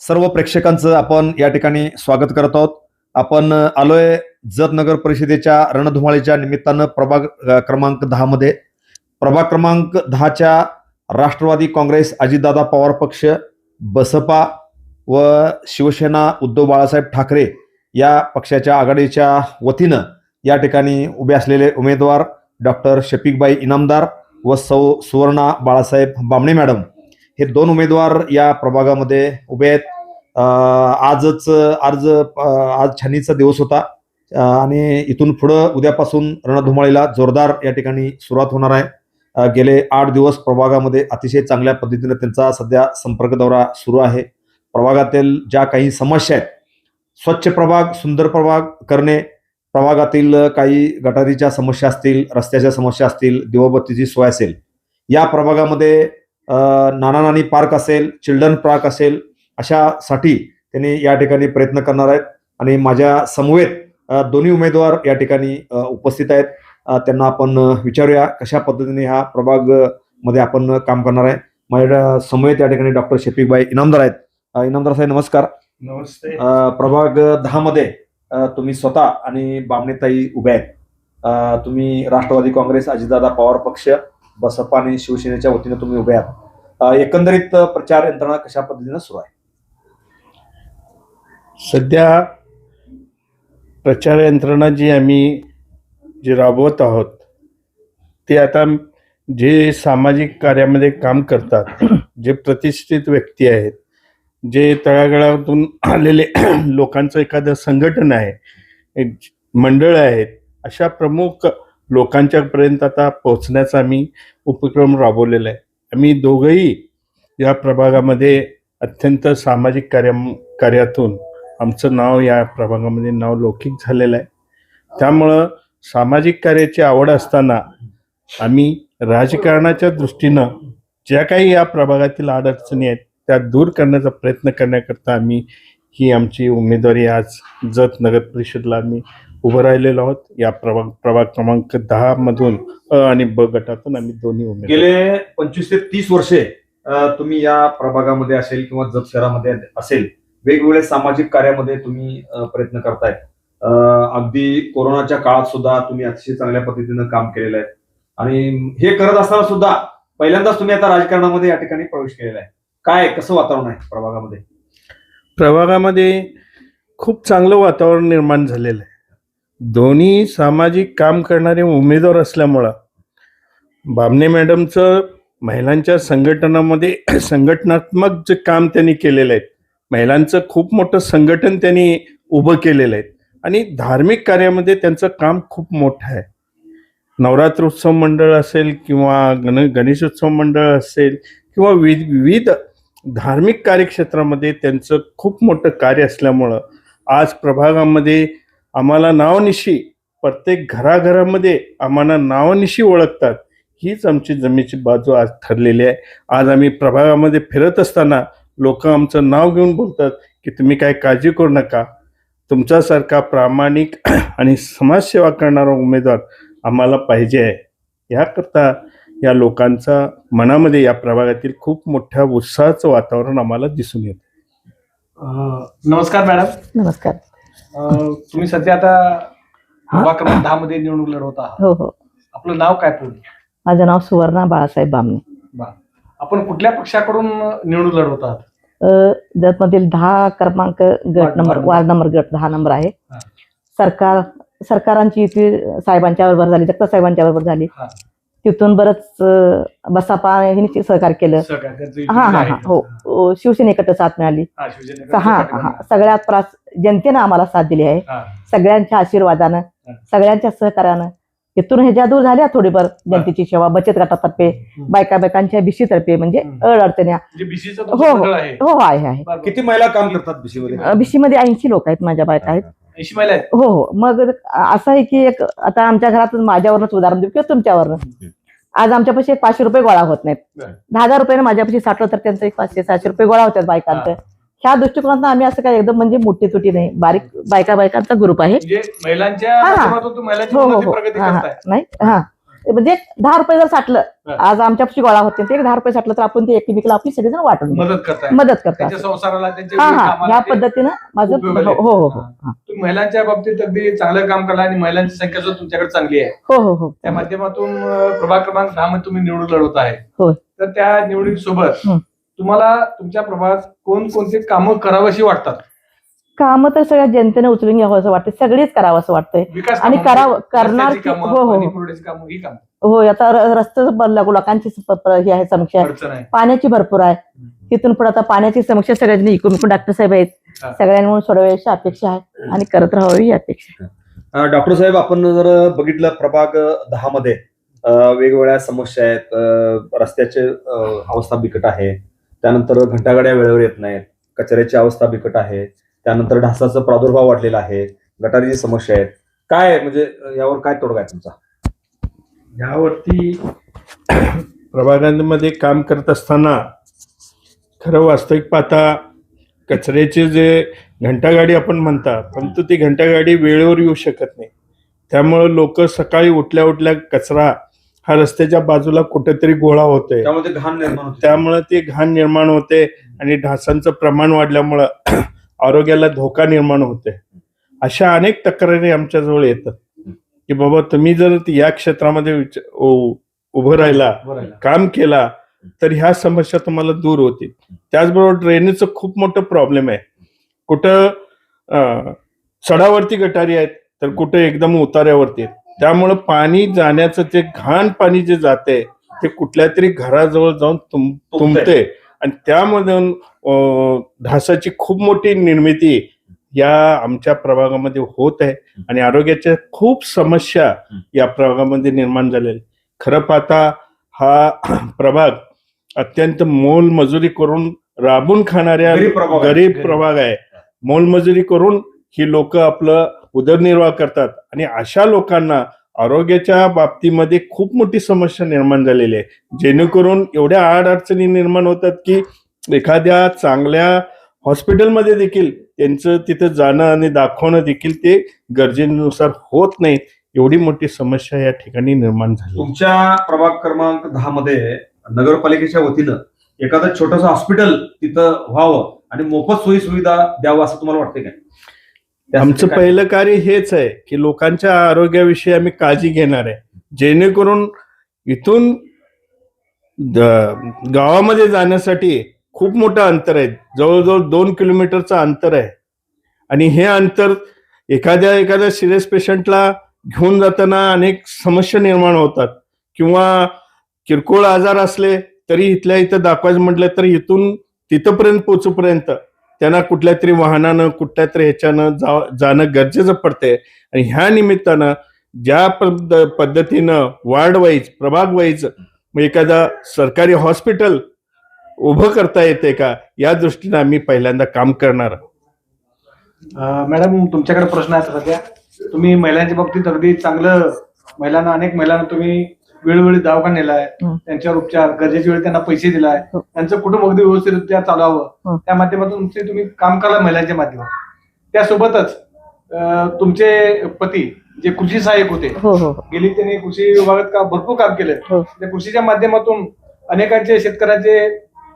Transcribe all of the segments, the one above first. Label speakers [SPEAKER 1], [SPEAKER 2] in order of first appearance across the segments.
[SPEAKER 1] सर्व प्रेक्षकांचं आपण या ठिकाणी स्वागत करत आहोत. आपण आलोय जत नगर परिषदेच्या रणधुमाळीच्या निमित्तानं प्रभाग क्रमांक दहा मध्ये. प्रभाग क्रमांक दहाच्या राष्ट्रवादी काँग्रेस अजितदादा पवार पक्ष बसपा व शिवसेना उद्धव बाळासाहेब ठाकरे या पक्षाच्या आघाडीच्या वतीनं या ठिकाणी उभे असलेले उमेदवार डॉक्टर शफिकबाई इनामदार व सौ सुवर्णा बाळासाहेब बामणे मॅडम. हे दोन उमेदवार या प्रभागामध्ये उभे आहेत. आजच अर्ज आज छानीचा दिवस होता. आणि इथून पुढं उद्यापासून रणधुमाळीला जोरदार या ठिकाणी सुरुवात होणार आहे. गेले आठ दिवस प्रभागामध्ये अतिशय चांगल्या पद्धतीने त्यांचा सध्या संपर्क दौरा सुरू आहे. प्रभागातील ज्या काही समस्या आहेत स्वच्छ प्रभाग सुंदर प्रभाग करणे प्रभागातील काही गटारीच्या समस्या असतील रस्त्याच्या समस्या असतील दिवाबत्तीची सोय असेल या प्रभागामध्ये नाना नानी पार्क असेल चिल्ड्रन पार्क असेल अशासाठी त्यांनी या ठिकाणी प्रयत्न करणार आहेत. आणि माझ्या समवेत दोन्ही उमेदवार या ठिकाणी उपस्थित आहेत. त्यांना आपण विचारूया कशा पद्धतीने हा प्रभागमध्ये आपण काम करणार आहे. माझ्या समवेत या ठिकाणी डॉक्टर शफीकबाई इनामदार आहेत. इनामदार साहेब नमस्कार.
[SPEAKER 2] नमस्ते.
[SPEAKER 1] प्रभाग दहा मध्ये तुम्ही स्वतः आणि बामणेताई उभ्या आहेत. तुम्ही राष्ट्रवादी काँग्रेस अजितदादा पवार पक्ष बसपा आणि शिवसेनेच्या वतीनं तुम्ही उभे आहात. एकंदरीत प्रचार यंत्रणा कशा पद्धतीनं सुरू आहे?
[SPEAKER 2] सध्या प्रचार यंत्रणा जी आम्ही जे राबवत आहोत ते आता जे सामाजिक कार्यामध्ये काम करतात जे प्रतिष्ठित व्यक्ती आहेत जे तळागाळातून आलेले लोकांचं एखादं संघटन आहे एक मंडळ आहेत अशा प्रमुख लोकांच्यापर्यंत आता पोहोचण्याचा आम्ही उपक्रम राबवलेला आहे. आम्ही दोघंही या प्रभागामध्ये अत्यंत सामाजिक कार्य कार्यातून आमचं नाव या प्रभागामध्ये नाव लौकिक झालेलं आहे. त्यामुळं सामाजिक कार्याची आवड असताना आम्ही राजकारणाच्या दृष्टीनं ज्या काही या प्रभागातील अडचणी आहेत त्या दूर करण्याचा प्रयत्न करण्याकरता आम्ही ही आमची उमेदवारी आज जत नगर परिषदला आम्ही उभं राहिलेलो आहोत. या प्रभाग प्रभाग क्रमांक दहा मधून अ आणि ब गटातून आम्ही दोन्ही उमेदवार.
[SPEAKER 1] गेले पंचवीस ते तीस वर्षे अ, तुम्ही या प्रभागामध्ये असेल किंवा जत शहरामध्ये असेल वेगवेगळ्या सामाजिक कार्यामध्ये तुम्ही अ, प्रयत्न करताय. अ, अगदी कोरोनाच्या काळात सुद्धा तुम्ही अतिशय चांगल्या पद्धतीनं काम केलेलं आहे. आणि हे करत असताना सुद्धा पहिल्यांदाच तुम्ही आता राजकारणामध्ये या ठिकाणी प्रवेश केलेला आहे. काय कसं वातावरण आहे प्रभागामध्ये?
[SPEAKER 2] प्रभागामध्ये खूप चांगलं वातावरण निर्माण झालेलं आहे. दोन्ही सामाजिक काम करणारे उमेदवार असल्यामुळं बामणे मॅडमचं महिलांच्या संघटनामध्ये संघटनात्मक जे काम त्यांनी केलेलं आहे महिलांचं खूप मोठं संघटन त्यांनी उभं केलेलं आहे आणि धार्मिक कार्यामध्ये त्यांचं काम खूप मोठं आहे. नवरात्रोत्सव मंडळ असेल किंवा गण गणेशोत्सव मंडळ असेल किंवा विविध विविध धार्मिक कार्यक्षेत्रामध्ये त्यांचं खूप मोठं कार्य असल्यामुळं आज प्रभागामध्ये आम्हाला नावनिशी प्रत्येक घराघरामध्ये आम्हाला नावनिशी ओळखतात. हीच आमची जमेची बाजू आज ठरलेली आहे. आज आम्ही प्रभागामध्ये फिरत असताना लोक आमचं नाव घेऊन बोलतात की तुम्ही काय काळजी करू नका. तुमच्यासारखा प्रामाणिक आणि समाजसेवा करणारा उमेदवार आम्हाला पाहिजे आहे. याकरता या लोकांचा मनामध्ये या प्रभागातील खूप मोठ्या उत्साहाचं वातावरण आम्हाला दिसून येतं.
[SPEAKER 3] नमस्कार मॅडम.
[SPEAKER 4] नमस्कार.
[SPEAKER 3] अं, तुम्ही सध्या आता क्रमांक दहा मध्ये निवडणूक लढवत आहात.
[SPEAKER 4] हो हो.
[SPEAKER 3] आपलं नाव काय पूर्ण?
[SPEAKER 4] माझं नाव सुवर्णा बाळासाहेब बामणे.
[SPEAKER 3] बा. आपण कुठल्या पक्षाकडून निवडणूक लढवत आहात?
[SPEAKER 4] अ, जतमधील दहा क्रमांक गट
[SPEAKER 3] ward-
[SPEAKER 4] number
[SPEAKER 3] ward
[SPEAKER 4] ward number गट दहा नंबर आहे.
[SPEAKER 3] हा.
[SPEAKER 4] सरकार सरकारांची युती साहेबांच्या बरोबर झाली जगताप साहेबांच्या बरोबर झाली.
[SPEAKER 3] हा.
[SPEAKER 4] तिथून बरंच बसापा यांनी सहकार्य केलं
[SPEAKER 3] सहकार त्यांचं
[SPEAKER 4] हा हा. हा हो अ, शिवसेनेकडे साथ मिळाली
[SPEAKER 3] हा,
[SPEAKER 4] हा हा. सगळ्यात प्रास जनतेनं आम्हाला साथ दिली आहे
[SPEAKER 3] हा.
[SPEAKER 4] सगळ्यांच्या आशीर्वादानं. सगळ्यांच्या सहकार्यानं इथून ह्याच्या दूर झाल्या थोडीफार जनतेची सेवा बचत गटातर्फे बायका बायकांच्या बिशीतर्फे म्हणजे
[SPEAKER 3] हम्म.
[SPEAKER 4] अडचणी
[SPEAKER 3] म्हणजे
[SPEAKER 4] हो, हो.
[SPEAKER 3] आहे
[SPEAKER 4] हो हो आहे आहे.
[SPEAKER 1] किती महिला काम करतात BC मध्ये
[SPEAKER 4] बीसी मध्ये ऐंशी लोक आहेत माझ्या बायका आहेत
[SPEAKER 3] ऐंशी महिला आहेत?
[SPEAKER 4] हो हो. मग असं आहे की एक आता आमच्या घरात माझ्यावरच उदाहरण देऊ किंवा तुमच्यावरनं. आज आमच्यापाशी एक पाचशे रुपये गोळा होत नाहीत. दहा हजार रुपये माझ्यापाशी साठलं तर त्यांचं एक पाचशे सहाशे रुपये गोळा होतात बायकांचं. ह्या दृष्टिकोनातून आम्ही असं काय एकदम म्हणजे मोठी तुटी नाही. बारीक बायका बायकांचा ग्रुप आहे.
[SPEAKER 3] म्हणजे महिलांच्या
[SPEAKER 4] हा, हा. हो नाही हा. म्हणजे दहा रुपये जर साठलं. आज आमच्यापाशी गोळा होते ते एक दहा रुपये साठलं तर आपण ते एकमेकीला आपली सगळेजण वाटून.
[SPEAKER 3] मदत
[SPEAKER 4] मदत करतात
[SPEAKER 3] त्यांच्या
[SPEAKER 4] हा हा
[SPEAKER 3] ते-
[SPEAKER 4] पद्धतीनं माझं हो. हो हो हो
[SPEAKER 3] हा.
[SPEAKER 4] हा.
[SPEAKER 3] तुम्ही महिलांच्या बाबतीत अगदी चांगलं काम करला आणि महिलांची संख्या सुद्धा तुमच्याकडे चांगली आहे
[SPEAKER 4] हो हो हो
[SPEAKER 3] त्या माध्यमातून प्रभाग क्रमांक दहा मध्ये तुम्ही निवडून लढवत आहे
[SPEAKER 4] होय.
[SPEAKER 3] तर त्या निवडणुकीसोबत
[SPEAKER 4] हं.
[SPEAKER 3] तुम्हाला तुमच्या प्रभागात कोणकोणते कामं करावीशी वाटतात
[SPEAKER 4] कामं तर सगळ्या जनतेने उचलून घ्यावं असं वाटतं सगळीच करावं असं वाटतंय. आणि करावं- करणार
[SPEAKER 3] रस्त्याची
[SPEAKER 4] की-
[SPEAKER 3] कामं,
[SPEAKER 4] हो, हो, हो.
[SPEAKER 3] पाणी पुरवठ्याची कामं ही कामं.
[SPEAKER 4] हो आता र- रस्ते बनला लोकांची हे आहे समस्या पाण्याची भरपूर आहे. तिथून पुढे आता पाण्याची समस्या सगळ्यांनी इकडून इकडून डॉक्टर साहेब आहेत. सगळ्यांनी म्हणून सोडवायची अपेक्षा आहे आणि करत राहावी ही अपेक्षा
[SPEAKER 1] डॉक्टर साहेब आपण जर बघितलं प्रभाग दहा मध्ये वेगवेगळ्या समस्या आहेत. रस्त्याचे अवस्था बिकट आहे. त्यानंतर घंटागाड्या वेळेवर येत नाहीत. कचऱ्याची अवस्था बिकट आहे. त्यानंतर ढासाचा प्रादुर्भाव वाढलेला आहे गटारीची समस्या आहेत. काय म्हणजे यावर काय तोडगा आहे तुमचा?
[SPEAKER 2] यावरती प्रभागांमध्ये काम करत असताना खरं वास्तविक पाहता कचऱ्याचे जे घंटागाडी आपण म्हणता परंतु ती घंटागाडी वेळेवर येऊ शकत नाही. त्यामुळं लोक सकाळी उठल्या उठल्या कचरा हा रस्त्याच्या बाजूला कुठेतरी गोळा होतोय.
[SPEAKER 1] त्यामुळे घाण निर्माण होते.
[SPEAKER 2] त्यामुळं ते घाण निर्माण होते आणि ढासांचं प्रमाण वाढल्यामुळं आरोग्याला धोका निर्माण होते अशा अनेक तक्रारी आमच्याजवळ येतात. की बाबा तुम्ही जर या क्षेत्रामध्ये उभं राहिला. काम केला तर ह्या समस्या तुम्हाला दूर होतील. त्याचबरोबर ड्रेनेजचं खूप मोठं प्रॉब्लेम आहे. कुठं अं, सडावरती गटारी आहेत तर कुठं एकदम उतार्यावरती आहेत. त्यामुळं पाणी जाण्याचं ते घाण पाणी जे जाते ते कुठल्या तरी घराजवळ जाऊन तुम तुंबते आणि त्यामधून अं, ढासाची खूप मोठी निर्मिती या आमच्या प्रभागामध्ये होत आहे आणि आरोग्याच्या खूप समस्या या प्रभागामध्ये निर्माण झालेल्या. खरं पाहता हा प्रभाग अत्यंत मोलमजुरी करून राबून खाणाऱ्या
[SPEAKER 1] गरीब प्रभाग आहे.
[SPEAKER 2] गरीब
[SPEAKER 3] गरीब.
[SPEAKER 2] प्रभाग आहे मोलमजुरी करून ही लोक आपलं उदरनिर्वाह करतात आणि अशा लोकांना आरोग्याच्या बाबतीमध्ये खूप मोठी समस्या निर्माण झालेली आहे. जेणेकरून एवढ्या अडचणी निर्माण होतात की एखाद्या चांगल्या हॉस्पिटलमध्ये देखील त्यांचं तिथं जाणं आणि दाखवणं देखील ते गरजेनुसार होत नाही एवढी मोठी समस्या या ठिकाणी निर्माण झाली.
[SPEAKER 1] तुमच्या प्रभाग क्रमांक दहा मध्ये नगरपालिकेच्या वतीनं एखादं छोटस हॉस्पिटल तिथं व्हावं आणि मोफत सोयी सुविधा द्यावं असं तुम्हाला वाटतंय काय?
[SPEAKER 2] आमचं पहिलं कार्य हेच आहे की लोकांच्या आरोग्याविषयी आम्ही काळजी घेणार आहे. जेणेकरून इथून द- गावामध्ये जाण्यासाठी खूप मोठं अंतर आहे. जवळजवळ दोन किलोमीटरचं अंतर आहे. आणि हे अंतर एखाद्या एखाद्या सिरियस पेशंटला घेऊन जाताना अनेक समस्या निर्माण होतात. किंवा किरकोळ आजार असले तरी इथल्या इथं दाखवायचं म्हटलं तर इथून तिथपर्यंत पोचूपर्यंत त्यांना कुठल्या तरी वाहनानं कुठल्या तरी ह्याच्यानं जा जाणं गरजेचं पडते आणि ह्या निमित्तानं ज्या पद्ध पद्धतीनं वार्ड वाईज प्रभाग वाईज मग एखादा सरकारी हॉस्पिटल उभं करता येते का? या दृष्टीनं आम्ही पहिल्यांदा काम करणार आहोत.
[SPEAKER 3] मॅडम तुमच्याकडे प्रश्न आहे सध्या. तुम्ही महिलांच्या बाबतीत अगदी चांगलं महिलांना अनेक महिलांना तुम्ही वेळोवेळी दवाखाना नेलाय
[SPEAKER 4] हं.
[SPEAKER 3] त्यांच्यावर उपचार गरजेच्या वेळी त्यांना पैसे दिलाय
[SPEAKER 4] हो.
[SPEAKER 3] त्यांचं कुटुंब अगदी व्यवस्थितरित्या
[SPEAKER 4] हं.
[SPEAKER 3] चालावं त्या माध्यमातून तुमचे तुम्ही काम करा महिलांच्या माध्यमातून त्यासोबतच तुमचे पती जे कृषी सहाय्यक होते
[SPEAKER 4] हो हो हो.
[SPEAKER 3] गेली त्यांनी कृषी विभागात का भरपूर काम केलं
[SPEAKER 4] हो.
[SPEAKER 3] त्या कृषीच्या माध्यमातून अनेकांचे शेतकऱ्यांचे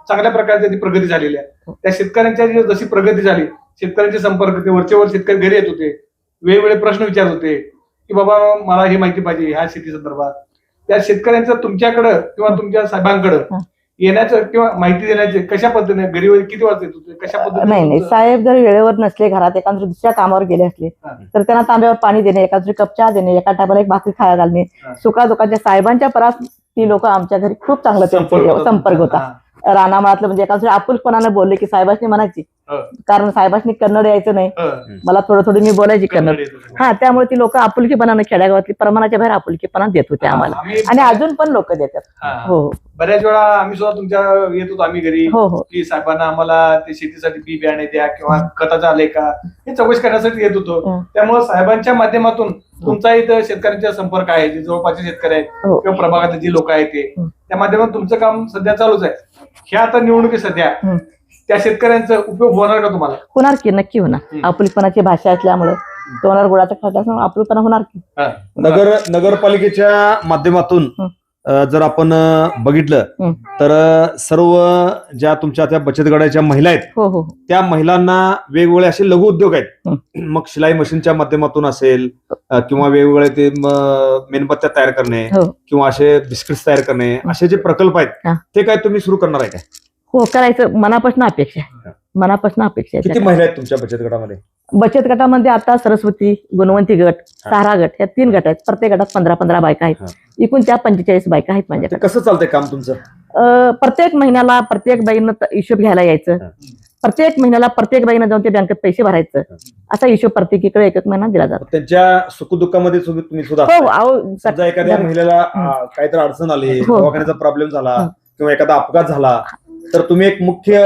[SPEAKER 3] चांगल्या प्रकारची प्रगती झालेली आहे त्या शेतकऱ्यांच्या जी जशी प्रगती झाली शेतकऱ्यांचे संपर्क ते वरचे वर शेतकरी घरी येत होते वेगवेगळे प्रश्न विचारत होते की बाबा मला ही माहिती पाहिजे ह्या शेती संदर्भात त्या शेतकऱ्यांचं तुमच्याकडं किंवा तुमच्या साहेबांकडं. येण्याचं किंवा माहिती देण्याचे कशा पद्धतीने घरी किती वाजता येत कशा
[SPEAKER 4] नाही नाही
[SPEAKER 3] पद्धतीने
[SPEAKER 4] साहेब जर वेळेवर नसले घरात एखाद्या दुसऱ्या कामावर गेले असले. तर त्यांना तांब्यावर पाणी देणे एका दुसरी कप चहा देणे एका टायमाला एक भाकरी खायला घालणे
[SPEAKER 3] हा.
[SPEAKER 4] सुखादुखाच्या साहेबांच्या परास ती लोक आमच्या घरी खूप चांगला
[SPEAKER 3] संपर्क होता
[SPEAKER 4] संपर्क होता. रानामाळातलं म्हणजे एका दुसऱ्या आपुलपणाने बोलले की साहेबांनी म्हणायची. कारण साहेबांनी कन्नड यायचं नाही. मला थोडं थोडं मी बोलायची
[SPEAKER 3] कन्नड.
[SPEAKER 4] हा त्यामुळे ती लोक आपुलकीपणाने खेड्यागावातली प्रमाणाच्या बाहेर आपुलकीपणा देत होते आम्हाला.
[SPEAKER 3] आम्ही-
[SPEAKER 4] आणि अजून पण लोक देतात.
[SPEAKER 3] हो. बऱ्याच वेळा आम्ही सुद्धा तुमच्या येत होतो आम्ही घरी.
[SPEAKER 4] हो हो.
[SPEAKER 3] की साहेबांना आम्हाला ते शेतीसाठी बी बियाणे द्या किंवा खताचं आले का हे चौकशी करण्यासाठी येत होतो.
[SPEAKER 4] हं.
[SPEAKER 3] त्यामुळे साहेबांच्या माध्यमातून तुमचा इथं शेतकऱ्यांचा संपर्क आहे जे जवळपासचे शेतकरी आहेत
[SPEAKER 4] हो.
[SPEAKER 3] किंवा प्रभागातले जे लोक आहेत ते
[SPEAKER 4] हं.
[SPEAKER 3] त्या माध्यमातून तुमचं काम सध्या चालूच आहे ह्या आता निवडणुकी सध्या
[SPEAKER 4] हं.
[SPEAKER 3] त्या शेतकऱ्यांचा उपयोग होणार का तुम्हाला
[SPEAKER 4] होणार की नक्की होणार
[SPEAKER 3] हं.
[SPEAKER 4] आपुलपणाची भाषा असल्यामुळे तोंडावर गुळाचा खड्डा असल्यामुळे आपुलपणा होणार की
[SPEAKER 1] नगर नगरपालिकेच्या माध्यमातून
[SPEAKER 4] हं.
[SPEAKER 1] जर आपण बघितलं. तर सर्व ज्या तुमच्या त्या बचत गटाच्या महिला आहेत
[SPEAKER 4] हो हो
[SPEAKER 1] त्या महिलांना वेगवेगळे असे लघु उद्योग आहेत मग शिलाई मशीनच्या माध्यमातून असेल किंवा वेगवेगळे ते मेणबत्त्या तयार करणे
[SPEAKER 4] हो.
[SPEAKER 1] किंवा असे बिस्किट्स तयार करणे असे जे प्रकल्प आहेत. ते काय तुम्ही सुरू करणार आहे काय
[SPEAKER 4] हो करायचं मनापासून अपेक्षा मनापासून अपेक्षा
[SPEAKER 1] किती. महिला आहेत तुमच्या बचत गटामध्ये
[SPEAKER 4] बचत गटामध्ये आता सरस्वती गुणवंती गट. सहारा गट या तीन गट आहेत प्रत्येक गटात पंधरा पंधरा बायका. आहेत एकूण त्या पंचेचाळीस बायका आहेत
[SPEAKER 1] ते
[SPEAKER 4] माझ्याकडे
[SPEAKER 1] कसं चालतंय काम तुमचं
[SPEAKER 4] प्रत्येक महिन्याला प्रत्येक बाईनं हिशोब घ्यायला यायचं. प्रत्येक महिन्याला प्रत्येक बाईनं जाऊन ते बँकेत पैसे भरायचं असा हिशोब प्रत्येकीकडे एक एक महिना दिला जातो
[SPEAKER 1] त्यांच्या सुखदुःखामध्ये तुम्ही सुद्धा
[SPEAKER 4] हो
[SPEAKER 1] एखाद्या महिलेला काहीतरी अडचण आली
[SPEAKER 4] हो.
[SPEAKER 1] दवाखान्याचा प्रॉब्लेम झाला. किंवा एखादा अपघात झाला तर तुम्ही एक मुख्य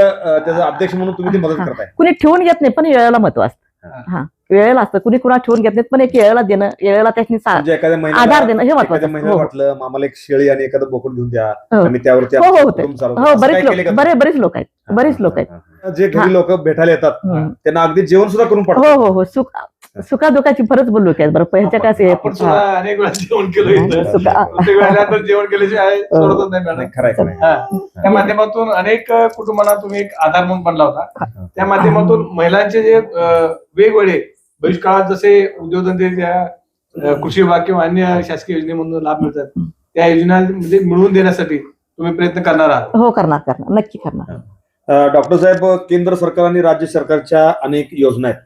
[SPEAKER 1] त्याचा अध्यक्ष म्हणून तुम्ही ती मदत. करताय
[SPEAKER 4] कुणी ठेवून घेत नाही पण वेळेला महत्त्व असतं
[SPEAKER 3] हा.
[SPEAKER 4] वेळेला असतं कुणी कुणा ठेवून घेत नाहीत पण एक वेळेला देणं वेळेला त्याची
[SPEAKER 1] म्हणजे
[SPEAKER 4] आधार देणं हे महत्वाचं
[SPEAKER 1] महिन्याला
[SPEAKER 4] हो.
[SPEAKER 1] वाटलं आम्हाला एक शेळी आणि एखादं बोकड घेऊन द्या
[SPEAKER 4] हो.
[SPEAKER 1] आम्ही त्यावरती
[SPEAKER 4] हो, हो. हो बरेच लोक बरे? बरेच लोक आहेत बरेच लोक आहेत.
[SPEAKER 1] जे. घरी लोक भेटायला येतात. त्यांना अगदी जेवण सुद्धा करून
[SPEAKER 4] हो हो हो सुख सुखादुखाची फरच बोललो की बरं ह्याच्या काय हे-
[SPEAKER 3] अनेक वेळा जेवण केलं जेवण हा. त्या माध्यमातून अनेक कुटुंबांना तुम्ही एक आधार म्हणून बनला होता. त्या माध्यमातून महिलांचे जे वेगवेगळे भविष्यकाळात जसे उद्योगधंदे कृषी विभाग किंवा अन्य शासकीय योजनेमधून लाभ मिळतात त्या योजनांमध्ये मिळवून देण्यासाठी तुम्ही प्रयत्न करणार आहात.
[SPEAKER 4] हो करणार करणार. नक्की करणार.
[SPEAKER 1] डॉक्टर साहेब केंद्र सरकार आणि राज्य सरकारच्या अनेक योजना आहेत.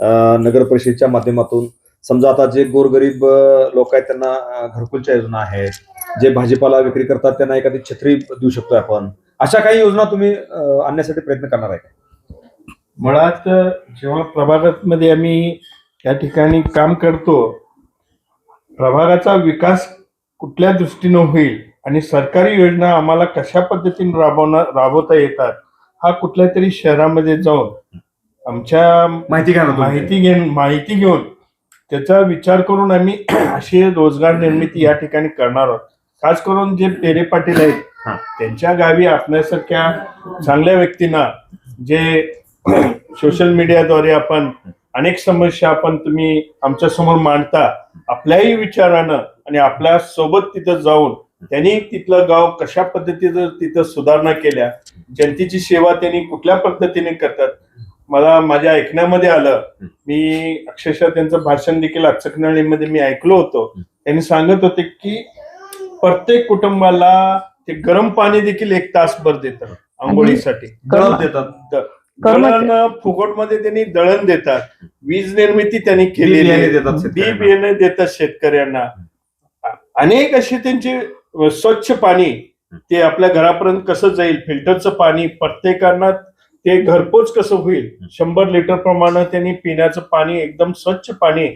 [SPEAKER 1] नगर परिषदेच्या माध्यमातून. समजा आता जे गोरगरीब लोक आहेत त्यांना घरकुलच्या योजना आहेत. जे भाजीपाला विक्री करतात त्यांना एखादी छत्री देऊ शकतो आपण. अशा काही योजना तुम्ही आणण्यासाठी प्रयत्न करणार आहे
[SPEAKER 2] मुळात जेव्हा प्रभागामध्ये आम्ही या ठिकाणी काम करतो प्रभागाचा विकास कुठल्या दृष्टीनं होईल आणि सरकारी योजना आम्हाला कशा पद्धतीने राबवणार राबवता येतात हा कुठल्या तरी शहरामध्ये जाऊन आमच्या
[SPEAKER 1] माहिती घ्या.
[SPEAKER 2] माहिती घेऊन माहिती घेऊन त्याचा विचार करून आम्ही अशी रोजगार निर्मिती या ठिकाणी करणार आहोत खास करून जे पेरे पाटील आहेत
[SPEAKER 1] हा.
[SPEAKER 2] त्यांच्या गावी आपल्यासारख्या चांगल्या व्यक्तींना जे सोशल मीडियाद्वारे आपण अनेक समस्या आपण तुम्ही आमच्यासमोर मांडता आपल्याही विचारानं आणि आपल्यासोबत तिथं जाऊन त्यांनी तिथलं गाव कशा पद्धतीचं तिथं सुधारणा केल्या जनतेची सेवा त्यांनी कुठल्या पद्धतीने करतात मला माझ्या ऐकण्यामध्ये आलं. मी अक्षरशः त्यांचं भाषण देखील अचकनळीमध्ये मी ऐकलो होतो. त्यांनी सांगत होते की प्रत्येक कुटुंबाला ते गरम पाणी देखील एक तासभर देतात आंघोळीसाठी.
[SPEAKER 1] दळण देतात.
[SPEAKER 2] दळण फुकटमध्ये त्यांनी दळण देतात. वीज निर्मिती त्यांनी केलेली
[SPEAKER 1] बियाणे
[SPEAKER 2] आहे.
[SPEAKER 1] देतात
[SPEAKER 2] बी
[SPEAKER 1] शेतकऱ्यांना.
[SPEAKER 2] बियाणे देतात शेतकऱ्यांना. अनेक असे त्यांचे स्वच्छ पाणी ते आपल्या घरापर्यंत कसं जाईल? फिल्टरचं पाणी प्रत्येकांना ते घरपोच कसं होईल? शंभर लिटर प्रमाणे त्यांनी पिण्याचं पाणी एकदम स्वच्छ पाणी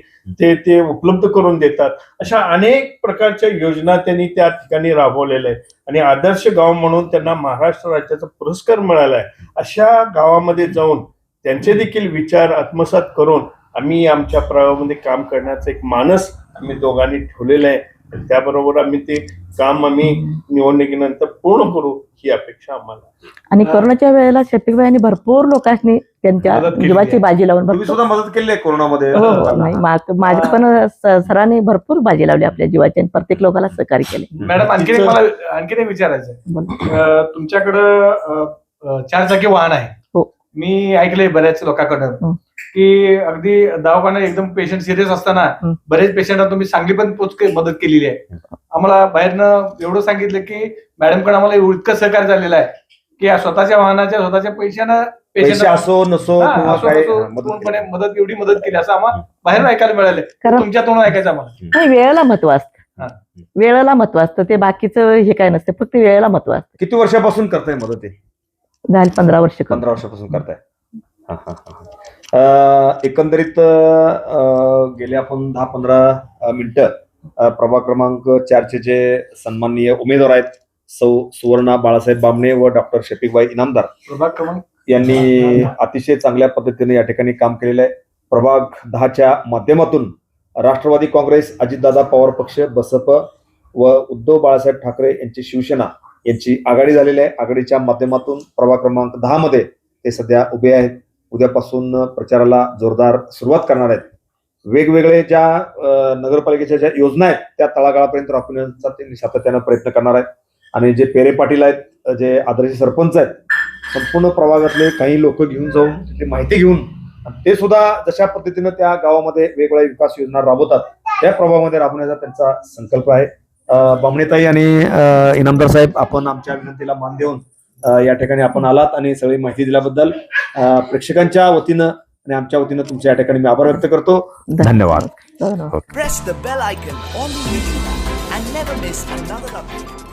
[SPEAKER 2] ते ते उपलब्ध करून देतात. अशा अनेक प्रकारच्या योजना त्यांनी त्या ठिकाणी राबवलेल्या आहेत. आणि आदर्श गाव म्हणून त्यांना महाराष्ट्र राज्याचा पुरस्कार मिळाला आहे. अशा गावामध्ये जाऊन त्यांचे देखील विचार आत्मसात करून आम्ही आमच्या प्रभागामध्ये काम करण्याचा एक मानस आम्ही दोघांनी ठेवलेला आहे. त्याबरोबर आम्ही ते काम आम्ही निवडणुकीनंतर पूर्ण करू ही अपेक्षा आम्हाला आहे.
[SPEAKER 4] आणि कोरोनाच्या वेळेला शफिकबाईंनी भरपूर लोकांनी त्यांच्या
[SPEAKER 1] मदत
[SPEAKER 4] जीवाची
[SPEAKER 1] आहे.
[SPEAKER 4] बाजी लावून
[SPEAKER 1] तुम्ही
[SPEAKER 4] भरपूर
[SPEAKER 1] सुद्धा मदत केली आहे कोरोनामध्ये
[SPEAKER 4] हो हो नाही मा- माझ्या पण स- सरांनी भरपूर बाजी लावली आपल्या जीवाची आणि प्रत्येक लोकांना सहकार्य केले
[SPEAKER 3] मॅडम आणखीन एक मला आणखीन एक विचारायचं.
[SPEAKER 4] बोला.
[SPEAKER 3] तुमच्याकडं अं, अं, चार चाकी वाहन आहे
[SPEAKER 4] हो.
[SPEAKER 3] मी ऐकलंय बऱ्याच लोकांकडून
[SPEAKER 4] हं.
[SPEAKER 3] की अगदी दवाखान्यात एकदम पेशंट सिरियस असताना
[SPEAKER 4] हं.
[SPEAKER 3] बरेच पेशंटना तुम्ही चांगली पण पोच मदत केलेली आहे आम्हाला बाहेरनं एवढं सांगितलं की मॅडमकडे आम्हाला इतकं सहकार्य झालेलं आहे की या स्वतःच्या वाहनाच्या स्वतःच्या पैशानं
[SPEAKER 1] पैसे
[SPEAKER 3] पेशंट
[SPEAKER 1] असो नसो किंवा काय मदत
[SPEAKER 3] पूर्णपणे
[SPEAKER 1] केली.
[SPEAKER 3] मदत एवढी मदत केली असं आम्हाला बाहेर ऐकायला मिळालं.
[SPEAKER 4] कारण-
[SPEAKER 3] तुमच्या तोंडून ऐकायचं आम्हाला.
[SPEAKER 4] नाही वेळेला महत्त्व
[SPEAKER 3] हा.
[SPEAKER 4] असतं वेळेला महत्त्व असतं. ते बाकीचं हे काय नसतं. फक्त वेळेला महत्त्व असतं.
[SPEAKER 1] किती वर्षापासून करताय मदत हे?
[SPEAKER 4] झाली पंधरा वर्ष.
[SPEAKER 1] पंधरा वर्षापासून करताय. हा, हा, हा, हा. अं, एकंदरीत अं, गेले आपण दहा पंधरा मिनिटं प्रभाग क्रमांक चारचे जे सन्माननीय उमेदवार आहेत सौ सुवर्णा बाळासाहेब बामणे व डॉक्टर शफीकबाई इनामदार.
[SPEAKER 3] प्रभाग क्रमांक
[SPEAKER 1] यांनी अतिशय चांगल्या पद्धतीने या ठिकाणी काम केलेलं आहे. प्रभाग दहाच्या माध्यमातून राष्ट्रवादी काँग्रेस अजितदादा पवार पक्ष बसप व उद्धव बाळासाहेब ठाकरे यांची शिवसेना यांची आघाडी झालेली आहे. आघाडीच्या माध्यमातून प्रभाग क्रमांक दहा मध्ये ते सध्या उभे आहेत. उद्यापासून प्रचाराला जोरदार सुरुवात करणार आहेत. वेगवेगळे ज्या नगरपालिकेच्या ज्या योजना आहेत त्या तळागाळापर्यंत राबविण्याचा ते सातत्यानं प्रयत्न करणार आहेत. आणि जे पेरे पाटील आहेत जे आदर्श सरपंच आहेत संपूर्ण प्रभागातले काही लोक घेऊन जाऊन तिथे माहिती घेऊन ते सुद्धा जशा पद्धतीनं त्या गावामध्ये वेगवेगळ्या विकास योजना राबवतात त्या प्रभावामध्ये राबवण्याचा त्यांचा संकल्प आहे. बामणेताई आणि इनामदार साहेब आपण आमच्या विनंतीला मान देऊन या ठिकाणी आपण आलात आणि सगळी माहिती दिल्याबद्दल प्रेक्षकांच्या वतीनं आणि आमच्या वतीनं तुमच्या या ठिकाणी मी आभार व्यक्त करतो. धन्यवाद.
[SPEAKER 5] Press the bell icon on the and never miss another update